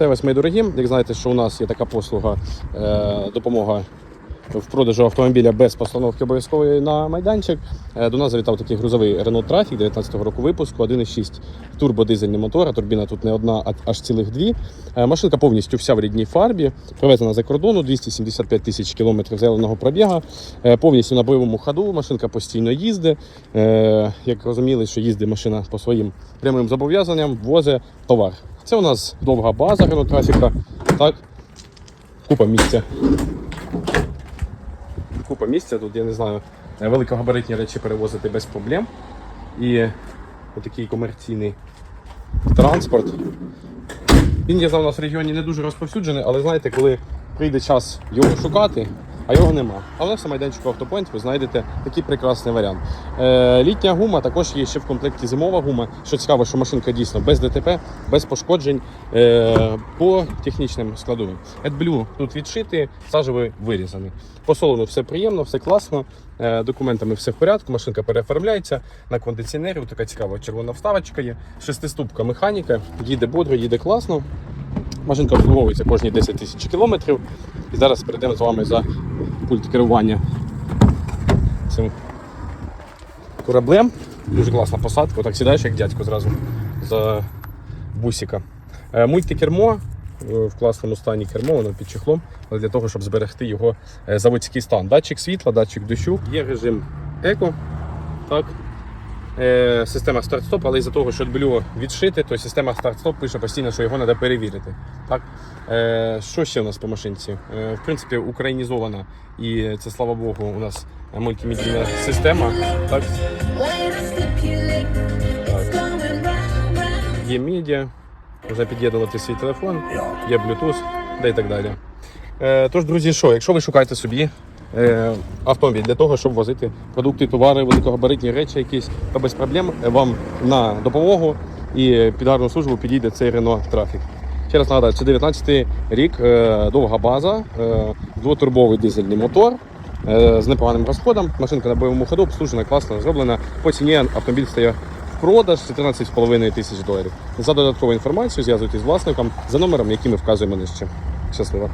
Вітаю вас, мої дорогі. Як знаєте, що у нас є така послуга е, допомога в продажу автомобіля без постановки обов'язкової на майданчик. Е, До нас завітав такий грузовий Renault Trafic 19-го року випуску, 1,6 турбодизельний мотор. а Турбіна тут не одна, а аж цілих дві. Е, Машинка повністю вся в рідній фарбі, привезена за кордону, 275 тисяч кілометрів зеленого пробіга, Е, повністю на бойовому ходу. Машинка постійно їздить. Як розуміли, що їздить машина по своїм прямим зобов'язанням, возить товар. Це у нас довга база Renault Trafic. Так, купа місця. Купа місця тут, я не знаю, е, великогабаритні речі перевозити без проблем. І отакий комерційний транспорт. Він є за у нас в регіоні не дуже розповсюджений, але знаєте, коли прийде час його шукати, а його нема. А в майданчику Автопоінт ви знайдете такий прекрасний варіант. Е, літня гума також є ще в комплекті зимова гума. Що цікаво, що машинка дійсно без ДТП, без пошкоджень е, по технічним складовим. AdBlue тут відшити, сажевий вирізаний. По салону все приємно, все класно. Е, документами все в порядку, машинка переоформляється на кондиціонері. Така цікава червона вставочка є. Шестиступка механіка, їде бодро, їде класно. Машинка обслуговується кожні 10 тисяч кілометрів. І зараз перейдемо з вами за пульт керування цим кораблем. Дуже класна посадка. так сідаєш, як дядько зразу за бусика. Е, Мультикермо е, в класному стані кермо, воно під чехлом, але для того, щоб зберегти його е, заводський стан. Датчик світла, датчик дощу, є режим еко. Так. Е, Система старт-стоп, але із-за того, що блю відшити, то система старт-стоп пише постійно, що його треба перевірити. Так? Е, Що ще у нас по машинці? Е, В принципі, українізована і це слава Богу, у нас мультимедійна система. Так? Є медіа, можна під'єднувати свій телефон, є Bluetooth да і так далі. Тож, друзі, що, якщо ви шукаєте собі автомобіль для того, щоб возити продукти, товари, великогабаритні речі якісь, то без проблем е, вам на допомогу і під гарну службу підійде цей Trafic. Ще раз нагадаю, це 19 рік, е, довга база, е, двотурбовий дизельний мотор е, з непоганим розходом. Машинка на бойовому ходу, обслужена, класно зроблена. По ціні автомобіль стає в продаж 14,5 тисяч доларів. За додаткову інформацію зв'язуйтесь з власником за номером, який ми вказуємо нижче. Щасливо!